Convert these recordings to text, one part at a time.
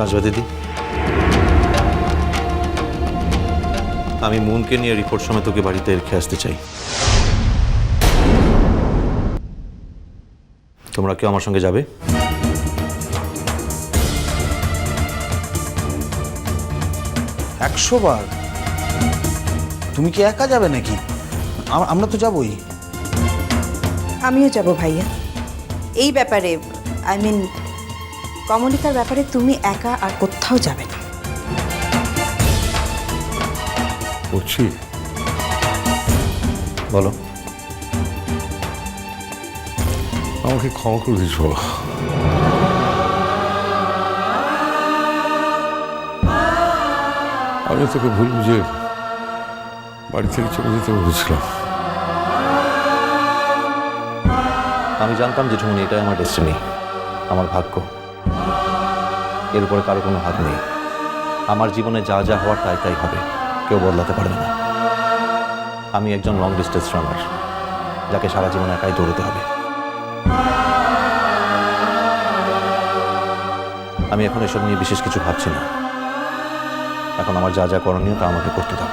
সাজবা দিদি। আমি মুনকে নিয়ে রিপোর্ট সময় তোকে বাড়িতে রেখে আসতে চাই। তোমরা কেউ আমার সঙ্গে যাবে? একশো বার? তুমি কি একা যাবে নাকি? আমরা তো যাবই। আমিও যাব ভাইয়া। এই ব্যাপারে আই মিন কমলিকার ব্যাপারে তুমি একা আর কোথাও যাবে না। করছি। বলো। আমাকে ক্ষমা করে দিস বাবা আমি তোকে ভুল বুঝে বাড়ি থেকে চলে যেতে বলেছিলাম। আমি জানতাম যে ঝুমনি এটাই আমার ডেস্টিনি আমার ভাগ্য। এর উপরে কারও কোনো হাত নেই। আমার জীবনে যা যা হওয়ার তাই তাই হবে। কেউ বদলাতে পারবে না। আমি একজন লং ডিস্টেন্স রানার যাকে সারা জীবন একাই দৌড়তে হবে। আমি এখন এসব নিয়ে বিশেষ কিছু ভাবছি না। এখন আমার যা যা করণীয় তা আমাকে করতে দাও।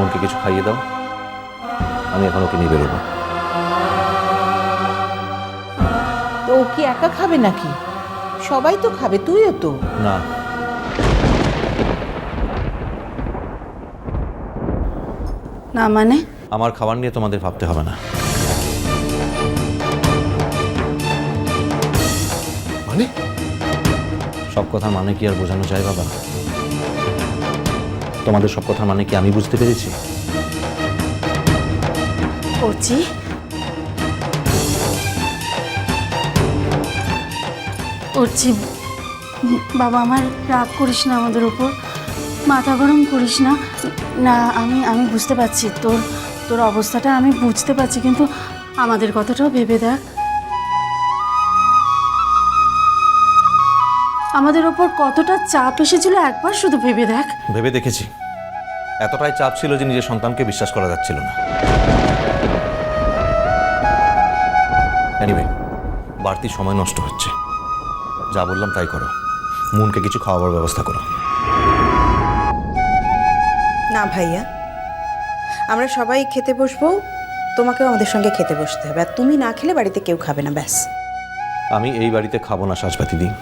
মনকে কিছু খাইয়ে দাও। আমি এখন ওকে নিয়ে বেরোবো। ও কি একা খাবে নাকি? সবাই তো খাবে তুইও তো। না। না মানে? আমার খাবার নিয়ে তোমাদের ভাবতে হবে না। মানে? সব কথার মানে কি আর বোঝানো যায় বাবা? তোমাদের সব কথার মানে কি আমি বুঝতে পেরেছি? করছি করছি। বাবা, আমার রাগ করিস না আমাদের উপর। মাথা গরম করিস না। না, আমি আমি বুঝতে পারছি তোর তোর অবস্থাটা, আমি বুঝতে পারছি, কিন্তু আমাদের কথাটাও ভেবে দেখ। আমাদের ওপর কতটা চাপ এসেছিল একবার শুধু ভেবে দেখ। ভেবে দেখেছি। এতটাই চাপ ছিল যে নিজের সন্তানকে বিশ্বাস করা যাচ্ছিল না। বাড়তি সময় নষ্ট হচ্ছে। যা বললাম তাই করো। মুনকে কিছু খাওয়াবার ব্যবস্থা করো। না ভাইয়া আমরা সবাই খেতে বসবো তোমাকেও আমাদের সঙ্গে খেতে বসতে হবে। আর তুমি না খেলে বাড়িতে কেউ খাবে না ব্যাস। আমি এই বাড়িতে খাব না সাজবাতি দিই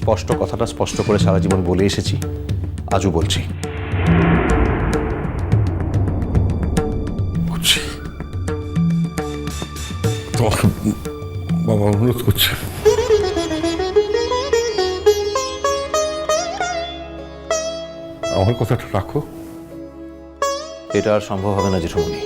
স্পষ্ট কথাটা স্পষ্ট করে সারা জীবন বলে এসেছি আজও বলছি। তোমাকে বাবা অনুরোধ করছে। আমার কথাটা রাখো। এটা আর সম্ভব হবে না জেঠুমনি